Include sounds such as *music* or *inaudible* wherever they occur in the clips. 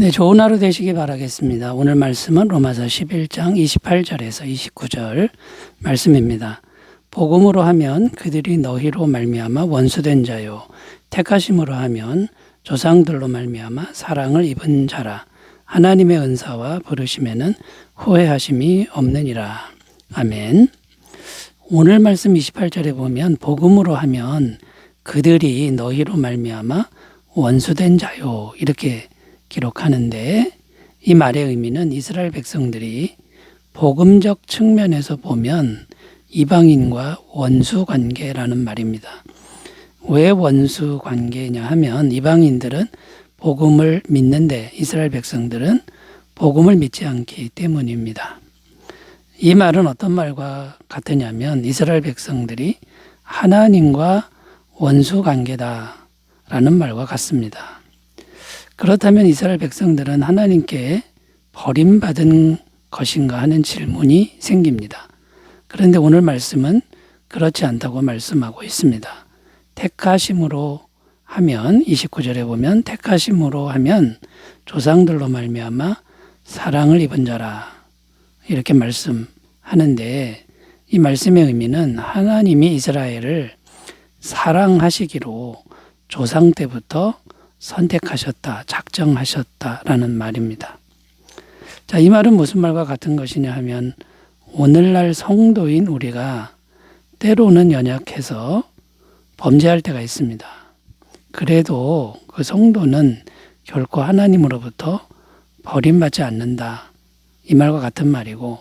네, 좋은 하루 되시기 바라겠습니다. 오늘 말씀은 로마서 11장 28절에서 29절 말씀입니다. 복음으로 하면 그들이 너희로 말미암아 원수된 자요 택하심으로 하면 조상들로 말미암아 사랑을 입은 자라 하나님의 은사와 부르심에는 후회하심이 없느니라. 아멘. 오늘 말씀 28절에 보면 복음으로 하면 그들이 너희로 말미암아 원수된 자요 이렇게 기록하는데 이 말의 의미는 이스라엘 백성들이 복음적 측면에서 보면 이방인과 원수 관계라는 말입니다. 왜 원수 관계냐 하면 이방인들은 복음을 믿는데 이스라엘 백성들은 복음을 믿지 않기 때문입니다. 이 말은 어떤 말과 같으냐면 이스라엘 백성들이 하나님과 원수 관계다라는 말과 같습니다. 그렇다면 이스라엘 백성들은 하나님께 버림받은 것인가 하는 질문이 생깁니다. 그런데 오늘 말씀은 그렇지 않다고 말씀하고 있습니다. 택하심으로 하면 29절에 보면 택하심으로 하면 조상들로 말미암아 사랑을 입은 자라 이렇게 말씀하는데 이 말씀의 의미는 하나님이 이스라엘을 사랑하시기로 조상 때부터 선택하셨다, 작정하셨다라는 말입니다. 자, 이 말은 무슨 말과 같은 것이냐 하면 오늘날 성도인 우리가 때로는 연약해서 범죄할 때가 있습니다. 그래도 그 성도는 결코 하나님으로부터 버림받지 않는다. 이 말과 같은 말이고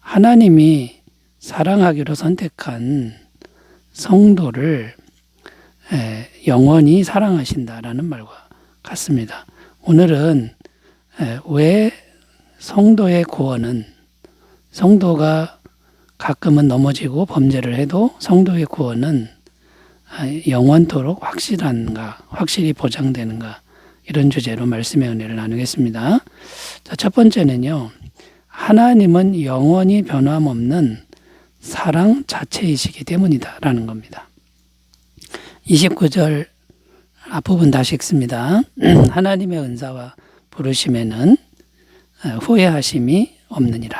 하나님이 사랑하기로 선택한 성도를 영원히 사랑하신다라는 말과 같습니다. 오늘은 왜 성도의 구원은 성도가 가끔은 넘어지고 범죄를 해도 성도의 구원은 영원토록 확실한가, 확실히 보장되는가, 이런 주제로 말씀의 은혜를 나누겠습니다. 자, 첫 번째는요, 하나님은 영원히 변함없는 사랑 자체이시기 때문이다. 라는 겁니다. 29절 앞부분 다시 읽습니다. *clears throat* 하나님의 은사와 부르심에는 후회하심이 없느니라.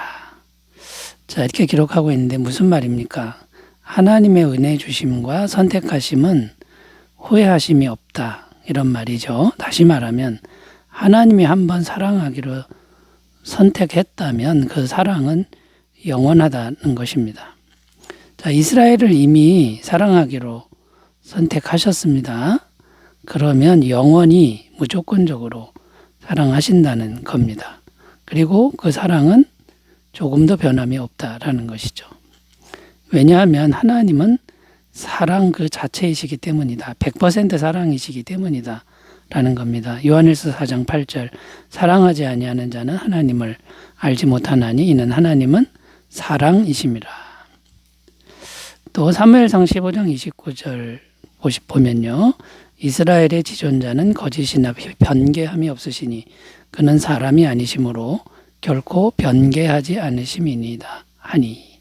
자, 이렇게 기록하고 있는데 무슨 말입니까? 하나님의 은혜 주심과 선택하심은 후회하심이 없다. 이런 말이죠. 다시 말하면 하나님이 한번 사랑하기로 선택했다면 그 사랑은 영원하다는 것입니다. 자, 이스라엘을 이미 사랑하기로 선택하셨습니다. 그러면 영원히 무조건적으로 사랑하신다는 겁니다. 그리고 그 사랑은 조금도 변함이 없다라는 것이죠. 왜냐하면 하나님은 사랑 그 자체이시기 때문이다. 100% 사랑이시기 때문이다. 라는 겁니다. 요한일서 4장 8절 사랑하지 아니하는 자는 하나님을 알지 못하나니 이는 하나님은 사랑이심이라. 또 사무엘상 15장 29절 보면요. 이스라엘의 지존자는 거짓이나 변개함이 없으시니 그는 사람이 아니심으로 결코 변개하지 않으심이니이다 하니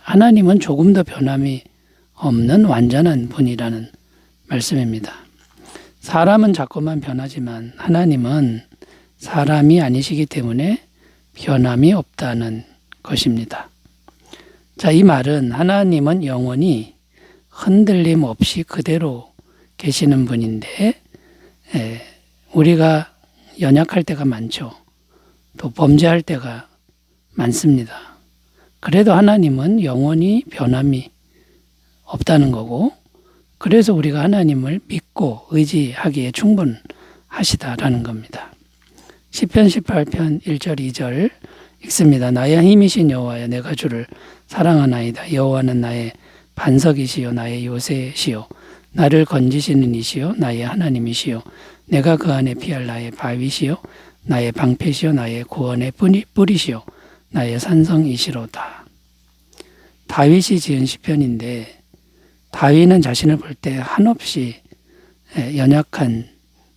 하나님은 조금도 변함이 없는 완전한 분이라는 말씀입니다. 사람은 자꾸만 변하지만 하나님은 사람이 아니시기 때문에 변함이 없다는 것입니다. 자, 이 말은 하나님은 영원히 흔들림 없이 그대로 계시는 분인데, 에, 우리가 연약할 때가 많죠. 또 범죄할 때가 많습니다. 그래도 하나님은 영원히 변함이 없다는 거고, 그래서 우리가 하나님을 믿고 의지하기에 충분하시다라는 겁니다. 10편 18편 1절 2절 읽습니다. 나의 힘이신 여호와여 내가 주를 사랑하나이다. 여호와는 나의 반석이시요 나의 요새시요 나를 건지시는 이시요 나의 하나님이시요 내가 그 안에 피할 나의 바위시요 나의 방패시요 나의 구원의 뿌리시요 나의 산성이시로다. 다윗이 지은 시편인데 다윗은 자신을 볼 때 한없이 연약한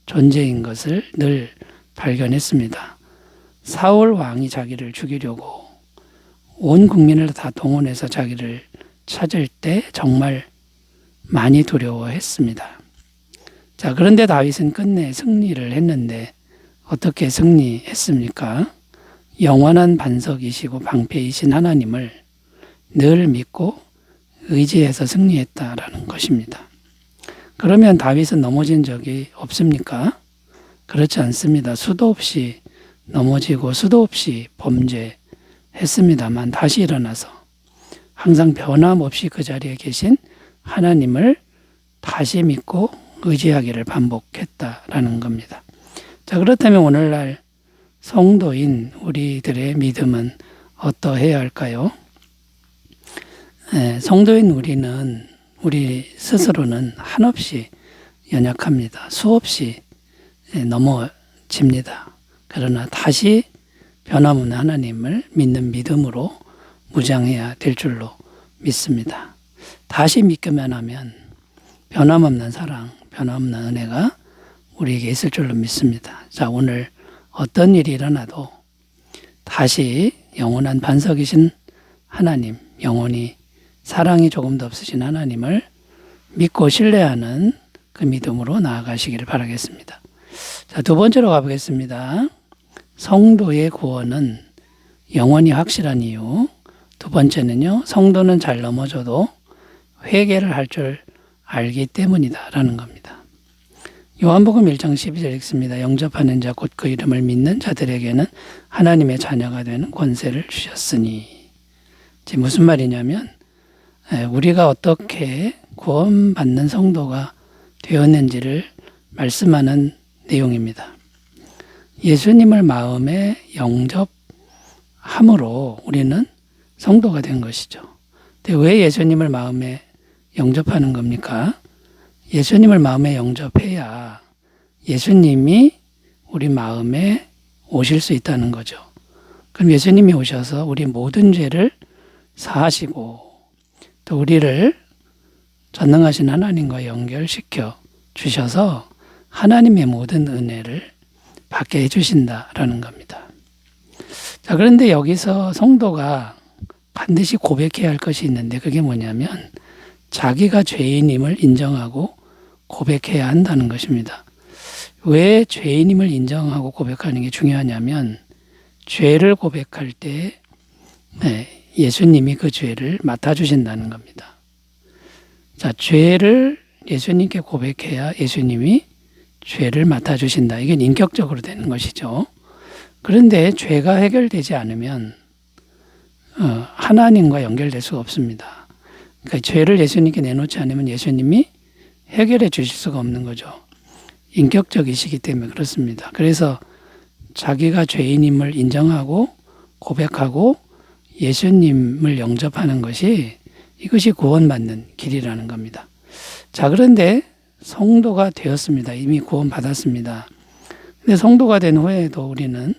존재인 것을 늘 발견했습니다. 사울 왕이 자기를 죽이려고 온 국민을 다 동원해서 자기를 찾을 때 정말 많이 두려워했습니다. 자, 그런데 다윗은 끝내 승리를 했는데 어떻게 승리했습니까? 영원한 반석이시고 방패이신 하나님을 늘 믿고 의지해서 승리했다라는 것입니다. 그러면 다윗은 넘어진 적이 없습니까? 그렇지 않습니다. 수도 없이 넘어지고 수도 없이 범죄했습니다만 다시 일어나서 항상 변함없이 그 자리에 계신 하나님을 다시 믿고 의지하기를 반복했다라는 겁니다. 자, 그렇다면 오늘날 성도인 우리들의 믿음은 어떠해야 할까요? 예, 성도인 우리는 우리 스스로는 한없이 연약합니다. 수없이 예, 넘어집니다. 그러나 다시 변함없는 하나님을 믿는 믿음으로 무장해야 될 줄로 믿습니다. 다시 믿기만 하면 변함없는 사랑, 변함없는 은혜가 우리에게 있을 줄로 믿습니다. 자, 오늘 어떤 일이 일어나도 다시 영원한 반석이신 하나님, 영원히 사랑이 조금도 없으신 하나님을 믿고 신뢰하는 그 믿음으로 나아가시기를 바라겠습니다. 자, 두 번째로 가보겠습니다. 성도의 구원은 영원히 확실한 이유. 두 번째는요, 성도는 잘 넘어져도 회개를 할 줄 알기 때문이다라는 겁니다. 요한복음 1장 12절 읽습니다. 영접하는 자 곧 그 이름을 믿는 자들에게는 하나님의 자녀가 되는 권세를 주셨으니. 지금 무슨 말이냐면 에, 우리가 어떻게 구원받는 성도가 되었는지를 말씀하는 내용입니다. 예수님을 마음에 영접함으로 우리는 성도가 된 것이죠. 왜 예수님을 마음에 영접하는 겁니까? 예수님을 마음에 영접해야 예수님이 우리 마음에 오실 수 있다는 거죠. 그럼 예수님이 오셔서 우리 모든 죄를 사하시고 또 우리를 전능하신 하나님과 연결시켜 주셔서 하나님의 모든 은혜를 받게 해주신다라는 겁니다. 자, 그런데 여기서 성도가 반드시 고백해야 할 것이 있는데 그게 뭐냐면 자기가 죄인임을 인정하고 고백해야 한다는 것입니다. 왜 죄인임을 인정하고 고백하는 게 중요하냐면 죄를 고백할 때 네, 예수님이 그 죄를 맡아주신다는 겁니다. 자, 죄를 예수님께 고백해야 예수님이 죄를 맡아주신다. 이게 인격적으로 되는 것이죠. 그런데 죄가 해결되지 않으면 어, 하나님과 연결될 수가 없습니다. 그러니까 죄를 예수님께 내놓지 않으면 예수님이 해결해 주실 수가 없는 거죠. 인격적이시기 때문에 그렇습니다. 그래서 자기가 죄인임을 인정하고 고백하고 예수님을 영접하는 것이 이것이 구원받는 길이라는 겁니다. 자, 그런데 성도가 되었습니다. 이미 구원받았습니다. 근데 성도가 된 후에도 우리는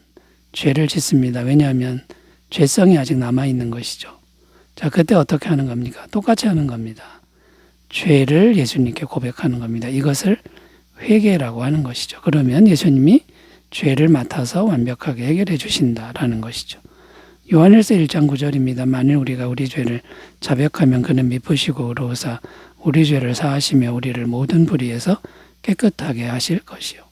죄를 짓습니다. 왜냐하면 죄성이 아직 남아 있는 것이죠. 자, 그때 어떻게 하는 겁니까? 똑같이 하는 겁니다. 죄를 예수님께 고백하는 겁니다. 이것을 회개라고 하는 것이죠. 그러면 예수님이 죄를 맡아서 완벽하게 해결해 주신다라는 것이죠. 요한일서 1장 9절입니다. 만일 우리가 우리 죄를 자백하면 그는 미쁘시고 의로우사 우리 죄를 사하시며 우리를 모든 불의에서 깨끗하게 하실 것이요.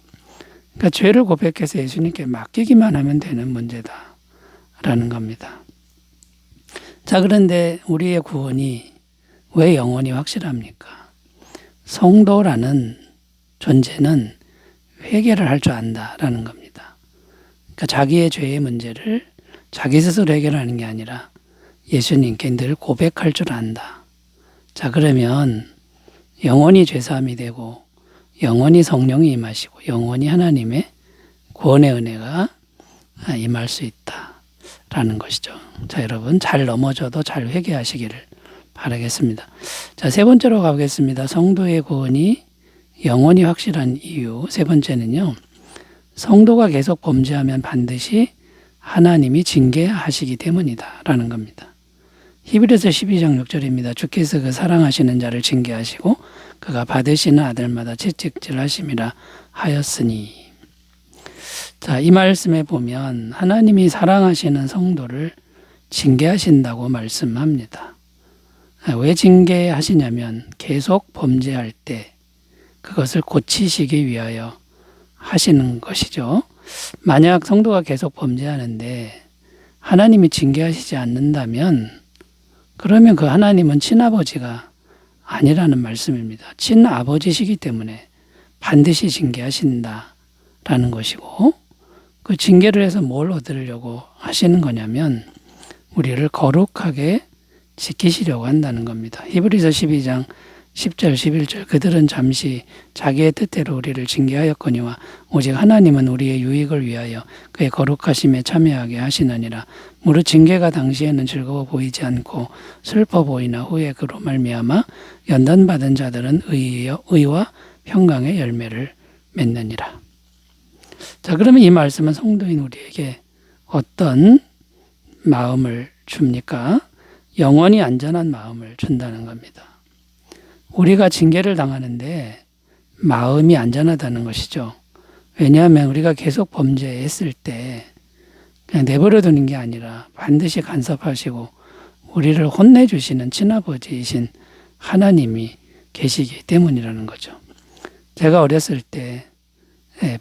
그러니까 죄를 고백해서 예수님께 맡기기만 하면 되는 문제다 라는 겁니다. 자, 그런데 우리의 구원이 왜 영원히 확실합니까? 성도라는 존재는 회개를 할 줄 안다라는 겁니다. 그러니까 자기의 죄의 문제를 자기 스스로 해결하는 게 아니라 예수님께 늘 고백할 줄 안다. 자, 그러면 영원히 죄사함이 되고 영원히 성령이 임하시고 영원히 하나님의 구원의 은혜가 임할 수 있다 라는 것이죠. 자, 여러분 잘 넘어져도 잘 회개하시기를 바라겠습니다. 자, 세 번째로 가보겠습니다. 성도의 구원이 영원히 확실한 이유. 세 번째는요. 성도가 계속 범죄하면 반드시 하나님이 징계하시기 때문이다라는 겁니다. 히브리서 12장 6절입니다. 주께서 그 사랑하시는 자를 징계하시고 그가 받으시는 아들마다 채찍질하심이라 하였으니 자, 이 말씀에 보면 하나님이 사랑하시는 성도를 징계하신다고 말씀합니다. 왜 징계하시냐면 계속 범죄할 때 그것을 고치시기 위하여 하시는 것이죠. 만약 성도가 계속 범죄하는데 하나님이 징계하시지 않는다면 그러면 그 하나님은 친아버지가 아니라는 말씀입니다. 친아버지시기 때문에 반드시 징계하신다라는 것이고 그 징계를 해서 뭘 얻으려고 하시는 거냐면 우리를 거룩하게 지키시려고 한다는 겁니다. 히브리서 12장 10절 11절 그들은 잠시 자기의 뜻대로 우리를 징계하였거니와 오직 하나님은 우리의 유익을 위하여 그의 거룩하심에 참여하게 하시느니라 무릇 징계가 당시에는 즐거워 보이지 않고 슬퍼 보이나 후에 그로 말미암아 연단받은 자들은 의와 평강의 열매를 맺느니라 자 그러면 이 말씀은 성도인 우리에게 어떤 마음을 줍니까? 영원히 안전한 마음을 준다는 겁니다. 우리가 징계를 당하는데 마음이 안전하다는 것이죠. 왜냐하면 우리가 계속 범죄했을 때 그냥 내버려 두는 게 아니라 반드시 간섭하시고 우리를 혼내주시는 친아버지이신 하나님이 계시기 때문이라는 거죠. 제가 어렸을 때 예,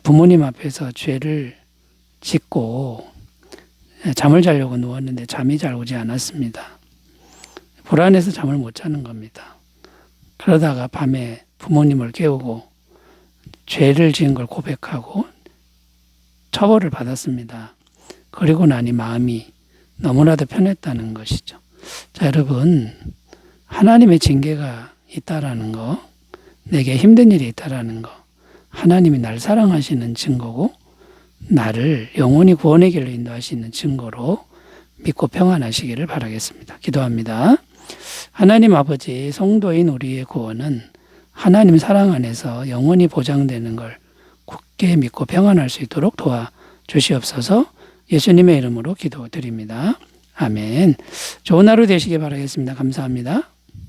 부모님 앞에서 죄를 짓고 예, 잠을 자려고 누웠는데 잠이 잘 오지 않았습니다. 불안해서 잠을 못 자는 겁니다. 그러다가 밤에 부모님을 깨우고 죄를 지은 걸 고백하고 처벌을 받았습니다. 그리고 나니 마음이 너무나도 편했다는 것이죠. 자, 여러분, 하나님의 징계가 있다라는 거, 내게 힘든 일이 있다라는 거, 하나님이 날 사랑하시는 증거고, 나를 영원히 구원의 길로 인도하시는 증거로 믿고 평안하시기를 바라겠습니다. 기도합니다. 하나님 아버지, 성도인 우리의 구원은 하나님 사랑 안에서 영원히 보장되는 걸 굳게 믿고 평안할 수 있도록 도와 주시옵소서 예수님의 이름으로 기도드립니다. 아멘. 좋은 하루 되시기 바라겠습니다. 감사합니다.